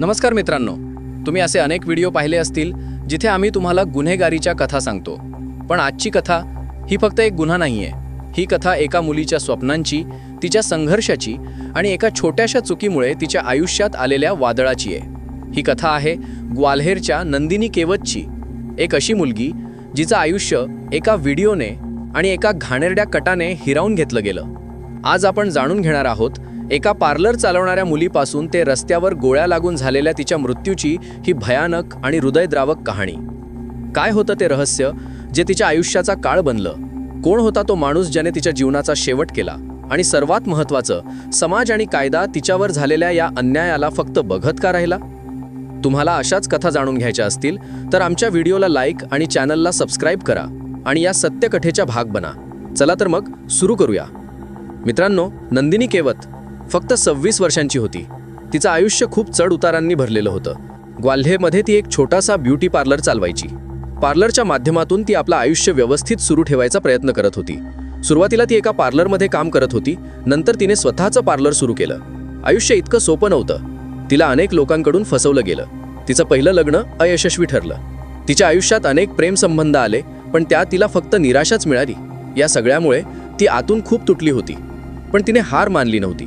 नमस्कार मित्रांनो. तुम्ही असे अनेक व्हिडिओ पाहिले असतील जिथे आम्ही तुम्हाला गुन्हेगारीच्या कथा सांगतो. पण आजची कथा ही फक्त एक गुन्हा नाही आहे ही कथा एका मुलीच्या स्वप्नांची तिच्या संघर्षाची आणि एका छोट्याशा चुकीमुळे तिच्या आयुष्यात आलेल्या वादळाची आहे. ही कथा आहे ग्वाल्हेरच्या नंदिनी केवतची. एक अशी मुलगी जिचं आयुष्य एका व्हिडिओने आणि एका घाणेरड्या कटाने हिरावून घेतलं गेलं. आज आपण जाणून घेणार आहोत एका पार्लर चालवणाऱ्या मुलीपासून ते रस्त्यावर गोळ्या लागून झालेल्या तिच्या मृत्यूची ही भयानक आणि हृदयद्रावक कहाणी. काय होतं ते रहस्य? जे तिच्या आयुष्याचा काळ बनलं. कोण होता तो माणूस ज्याने तिच्या जीवनाचा शेवट केला? आणि सर्वात महत्त्वाचं समाज आणि कायदा तिच्यावर झालेल्या या अन्यायाला फक्त बघत का राहिला? तुम्हाला अशाच कथा जाणून घ्यायच्या असतील तर आमच्या व्हिडिओला लाईक आणि चॅनलला सबस्क्राईब करा आणि या सत्यकथेचा भाग बना. चला तर मग सुरू करूया. मित्रांनो नंदिनी केवत. फक्त सव्वीस वर्षांची होती. तिचं आयुष्य खूप चढ उतारांनी भरलेलं होतं. ग्वाल्हेमध्ये ती एक छोटासा ब्युटी पार्लर चालवायची. पार्लरच्या माध्यमातून ती आपलं आयुष्य व्यवस्थित सुरू ठेवायचा प्रयत्न करत होती. सुरुवातीला ती एका पार्लरमध्ये काम करत होती नंतर तिने स्वतःचं पार्लर सुरू केलं. आयुष्य इतकं सोपं नव्हतं. तिला अनेक लोकांकडून फसवलं गेलं. तिचं पहिलं लग्न अयशस्वी ठरलं. तिच्या आयुष्यात अनेक प्रेमसंबंध आले पण त्या तिला फक्त निराशाच मिळाली. या सगळ्यामुळे ती आतून खूप तुटली होती. पण तिने हार मानली नव्हती.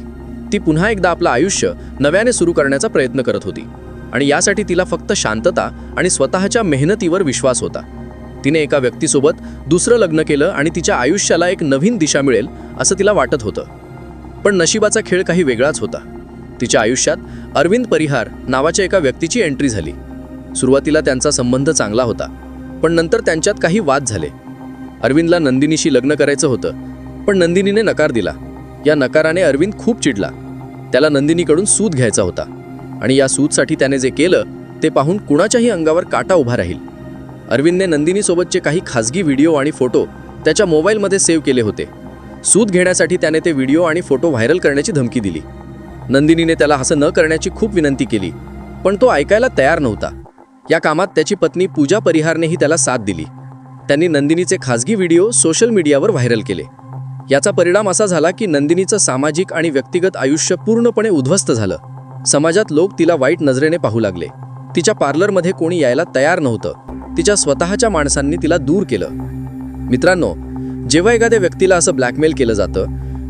ती पुन्हा एकदा आपलं आयुष्य नव्याने सुरू करण्याचा प्रयत्न करत होती. आणि यासाठी तिला फक्त शांतता आणि स्वतःच्या मेहनतीवर विश्वास होता. तिने एका व्यक्तीसोबत दुसरं लग्न केलं आणि तिच्या आयुष्याला एक नवीन दिशा मिळेल असं तिला वाटत होतं. पण नशिबाचा खेळ काही वेगळाच होता. तिच्या आयुष्यात अरविंद परिहार नावाच्या एका व्यक्तीची एंट्री झाली. सुरुवातीला त्यांचा संबंध चांगला होता पण नंतर त्यांच्यात काही वाद झाले. अरविंदला नंदिनीशी लग्न करायचं होतं पण नंदिनीने नकार दिला. या नकाराने अरविंद खूप चिडला. त्याला नंदिनीकडून सूत घ्यायचा होता आणि या सूतसाठी त्याने जे केलं ते पाहून कुणाच्याही अंगावर काटा उभा राहील. अरविंदने नंदिनीसोबतचे काही खासगी व्हिडिओ आणि फोटो त्याच्या मोबाईलमध्ये सेव्ह केले होते. सूत घेण्यासाठी त्याने ते व्हिडिओ आणि फोटो व्हायरल करण्याची धमकी दिली. नंदिनीने त्याला असं न करण्याची खूप विनंती केली पण तो ऐकायला तयार नव्हता. या कामात त्याची पत्नी पूजा परिहारनेही त्याला साथ दिली. त्यांनी नंदिनीचे खासगी व्हिडिओ सोशल मीडियावर व्हायरल केले. याचा परिणाम असा झाला की नंदिनीचं सामाजिक आणि व्यक्तिगत आयुष्य पूर्णपणे उद्ध्वस्त झालं. समाजात लोक तिला वाईट नजरेने पाहू लागले. तिच्या पार्लरमध्ये कोणी यायला तयार नव्हतं. तिच्या स्वतःच्या माणसांनी तिला दूर केलं. मित्रांनो जेव्हा एखाद्या व्यक्तीला असं ब्लॅकमेल केलं जातं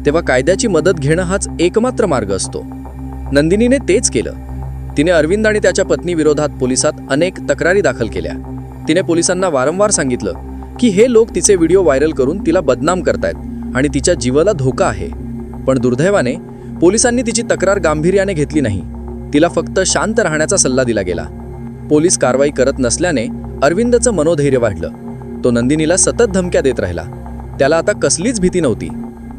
तेव्हा कायद्याची मदत घेणं हाच एकमात्र मार्ग असतो. नंदिनीने तेच केलं. तिने अरविंद आणि त्याच्या पत्नीविरोधात पोलिसात अनेक तक्रारी दाखल केल्या. तिने पोलिसांना वारंवार सांगितलं की हे लोक तिचे व्हिडिओ व्हायरल करून तिला बदनाम करतायत. आणि तिच्या जीवाला धोका आहे. पण दुर्दैवाने पोलिसांनी तिची तक्रार गांभीर्याने घेतली नाही. तिला फक्त शांत राहण्याचा सल्ला दिला गेला. पोलीस कारवाई करत नसल्याने अरविंदचं मनोधैर्य वाढलं. तो नंदिनीला सतत धमक्या देत राहिला. त्याला आता कसलीच भीती नव्हती.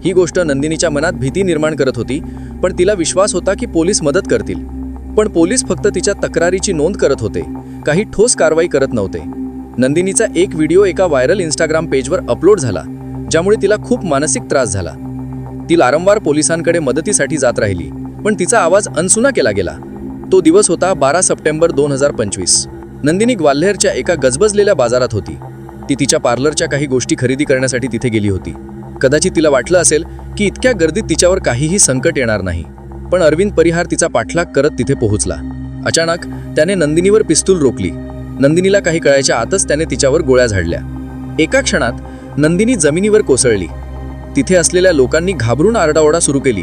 ही गोष्ट नंदिनीच्या मनात भीती निर्माण करत होती पण तिला विश्वास होता की पोलीस मदत करतील. पण पोलीस फक्त तिच्या तक्रारीची नोंद करत होते काही ठोस कारवाई करत नव्हते. नंदिनीचा एक व्हिडिओ एका व्हायरल इंस्टाग्राम पेजवर अपलोड झाला. ज्यामुळे तिला खूप मानसिक त्रास झाला. ती वारंवार पोलिसांकडे मदतीसाठी जात राहिली पण तिचा आवाज अनसुना केला गेला. तो दिवस होता बारा सप्टेंबर दोन हजार पंचवीस. नंदिनी ग्वाल्हेरच्या एका गजबजलेल्या बाजारात होती. ती तिच्या पार्लरच्या काही गोष्टी खरेदी करण्यासाठी तिथे गेली होती. कदाचित तिला वाटलं असेल की इतक्या गर्दीत तिच्यावर काहीही संकट येणार नाही. पण अरविंद परिहार तिचा पाठलाग करत तिथे पोहोचला. अचानक त्याने नंदिनीवर पिस्तूल रोखली. नंदिनीला काही कळायच्या आतच त्याने तिच्यावर गोळ्या झाडल्या. एका क्षणात नंदिनी जमिनीवर कोसळली. तिथे असलेल्या लोकांनी घाबरून आरडाओरडा सुरू केली.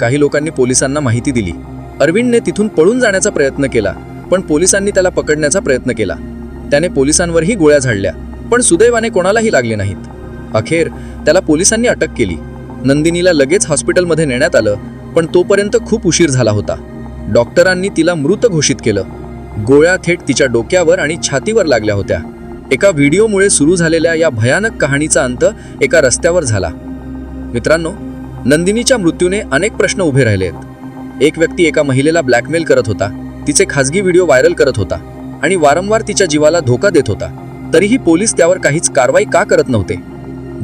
काही लोकांनी पोलिसांना माहिती दिली. अरविंदने तिथून पळून जाण्याचा प्रयत्न केला पण पोलिसांनी त्याला पकडण्याचा प्रयत्न केला. त्याने पोलिसांवरही गोळ्या झाडल्या पण सुदैवाने कोणालाही लागले नाहीत. अखेर त्याला पोलिसांनी अटक केली. नंदिनीला लगेच हॉस्पिटलमध्ये नेण्यात आलं पण तोपर्यंत खूप उशीर झाला होता. डॉक्टरांनी तिला मृत घोषित केलं. गोळ्या थेट तिच्या डोक्यावर आणि छातीवर लागल्या होत्या. एका व्हिडिओमुळे सुरू झालेल्या या भयानक कहाणीचा अंत एका रस्त्यावर झाला. मित्रांनो नंदिनीच्या मृत्यूने अनेक प्रश्न उभे राहिले आहेत. एक व्यक्ती एका महिलेला ब्लॅकमेल करत होता. तिचे खासगी व्हिडिओ व्हायरल करत होता आणि वारंवार तिच्या जीवाला धोका देत होता. तरीही पोलीस त्यावर काहीच कारवाई का करत नव्हते?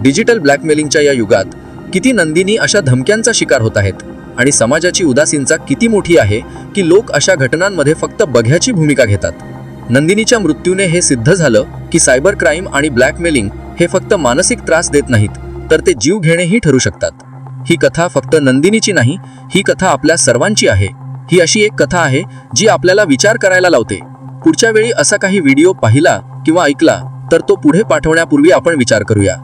डिजिटल ब्लॅकमेलिंगच्या या युगात किती नंदिनी अशा धमक्यांचा शिकार होत आहेत आणि समाजाची उदासीनता किती मोठी आहे की लोक अशा घटनांमध्ये फक्त बघ्याची भूमिका घेतात? नंदिनीच्या मृत्यूने हे सिद्ध झालं की सायबर क्राईम आणि ब्लॅकमेलिंग हे फक्त मानसिक त्रास देत नाहीत तर ते जीव घेणेही ठरू शकतात. ही कथा फक्त नंदिनीची नाही ही कथा आपल्या सर्वांची आहे. ही अशी एक कथा आहे जी आपल्याला विचार करायला लावते. पुढच्या वेळी असा काही व्हिडिओ पाहिला किंवा ऐकला तर तो पुढे पाठवण्यापूर्वी आपण विचार करूया.